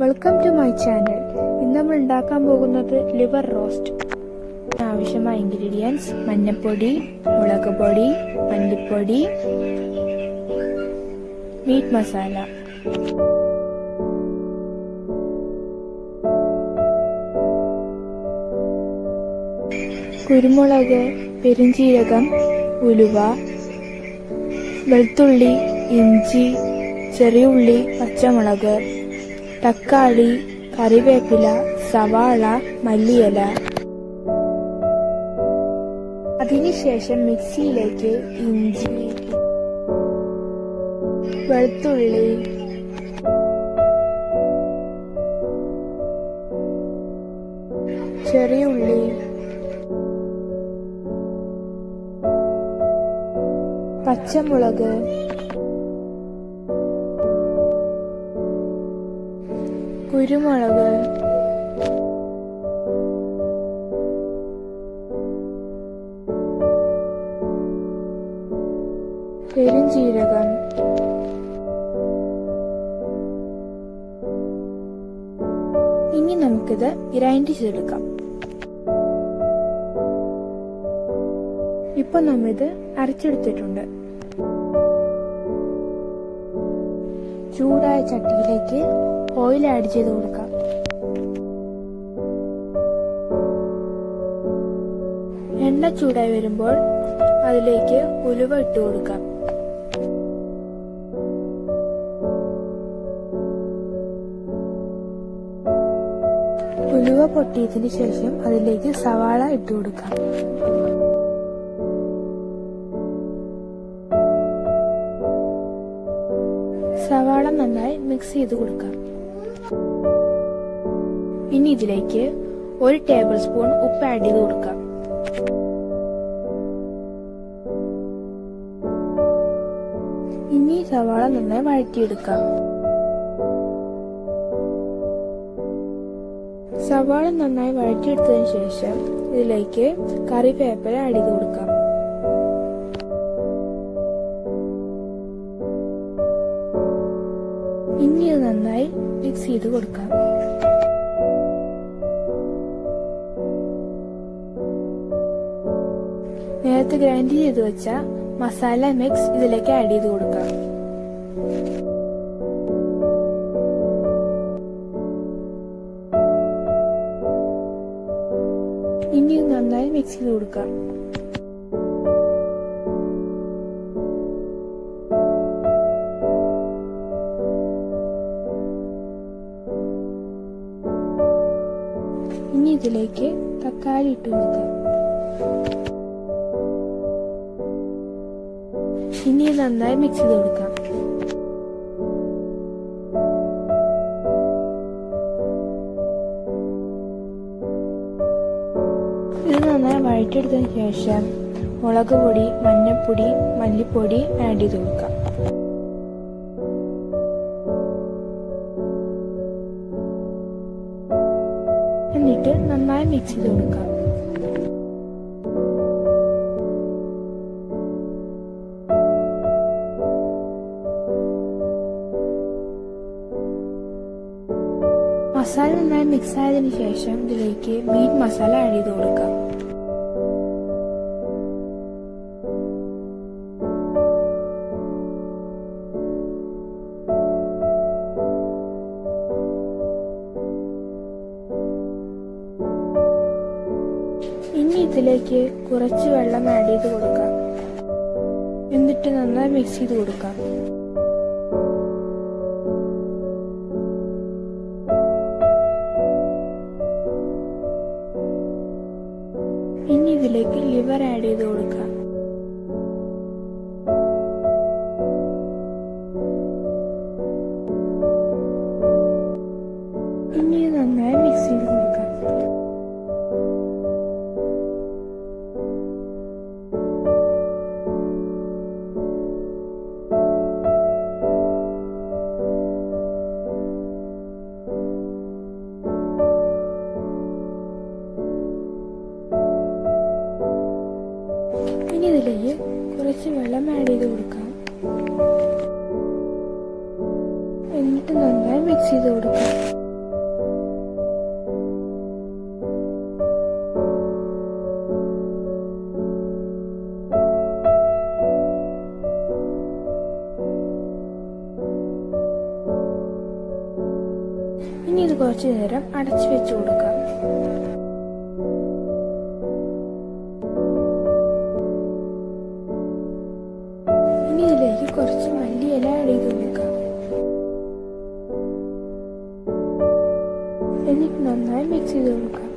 Welcome to my channel ഇന്ന് നമ്മൾ ഉണ്ടാക്കാൻ പോകുന്നത് ലിവർ റോസ്റ്റ് ആവശ്യമായ ഇൻഗ്രീഡിയൻസ് മഞ്ഞൾപ്പൊടി മുളക് പൊടി മല്ലിപ്പൊടി മീറ്റ് മസാല കുരുമുളക് പെരുംജീരകം ഉലുവ വെളുത്തുള്ളി ഇഞ്ചി ചെറിയ ഉള്ളി പച്ചമുളക് തക്കാളി കറിവേപ്പില സവാള മല്ലിയില. അതിനുശേഷം മിക്സിയിലേക്ക് ഇഞ്ചി വെളുത്തുള്ളി ചെറിയ ഉള്ളി പച്ചമുളക് കുരുമുളക്. പെരുംജീരകം. ഇനി നമുക്കിത് ഗ്രൈൻഡ് ചെയ്തെടുക്കാം. ഇപ്പൊ നമ്മിത് അരച്ചെടുത്തിട്ടുണ്ട്. ചൂടായ ചട്ടിയിലേക്ക് ഓയിൽ ആഡ് ചെയ്ത് കൊടുക്കാം. എണ്ണ ചൂടായി വരുമ്പോൾ അതിലേക്ക് ഉലുവ ഇട്ട് കൊടുക്കാം. ഉലുവ പൊട്ടിയതിന് ശേഷം അതിലേക്ക് സവാള ഇട്ട് കൊടുക്കാം. സവാള നന്നായി മിക്സ് ചെയ്ത് കൊടുക്കാം. ഇനി ഇതിലേക്ക് ഒരു ടേബിൾ സ്പൂൺ ഉപ്പ് ആഡ് ചെയ്ത് കൊടുക്കാം. ഇനി സവാള നന്നായി വഴറ്റിയെടുക്കാം. സവാള നന്നായി വഴറ്റിയെടുത്തതിന് ശേഷം ഇതിലേക്ക് കറിവേപ്പില ആഡ് ചെയ്ത് കൊടുക്കാം. നന്നായി മിക്സ് ചെയ്ത് കൊടുക്കാം. നേരത്തെ ഗ്രൈൻഡ് ചെയ്ത് വെച്ച മസാല മിക്സ് ഇതിലേക്ക് ആഡ് ചെയ്ത് കൊടുക്കാം. ഇനി ഇത് നന്നായി മിക്സ് ചെയ്ത് കൊടുക്കാം. ഇതിലേക്ക് തക്കാളി ഇട്ട് കൊടുക്കാം. ഇനി നന്നായി മിക്സ് ചെയ്ത് കൊടുക്കാം. ഇത് നന്നായി വഴറ്റിയെടുത്തതിന് ശേഷം മുളക് പൊടി മഞ്ഞൾപ്പൊടി മല്ലിപ്പൊടി ആഡ് ചെയ്ത് കൊടുക്കാം. എന്നിട്ട് നന്നായി മിക്സ് ചെയ്ത് കൊടുക്കാം. മസാല നന്നായി മിക്സ് ആയതിനു ശേഷം ഇതിലേക്ക് മീറ്റ് മസാല ആഡ് ചെയ്ത് കൊടുക്കാം. ഇതിലേക്ക് കുറച്ച് വെള്ളം ആഡ് ചെയ്ത് കൊടുക്കാം. എന്നിട്ട് നന്നായി മിക്സ് ചെയ്ത് കൊടുക്കാം. ഇനി ഇതിലേക്ക് ലിവർ ആഡ് ചെയ്ത് കൊടുക്കാം. ഇനി ഇതിലേക്ക് കുറച്ച് വെള്ളം ആഡ് ചെയ്ത് കൊടുക്കാം. എന്നിട്ട് നന്നായി മിക്സ് ചെയ്ത് കൊടുക്കാം. ഇനി ഇത് കുറച്ചു നേരം അടച്ചു വെച്ചു കൊടുക്കാം. കുറച്ച് മല്ലിയില അടിയിൽ വെക്കാം എന്നിട്ട് നന്നായി മിക്സ് ചെയ്ത് കൊടുക്കാം.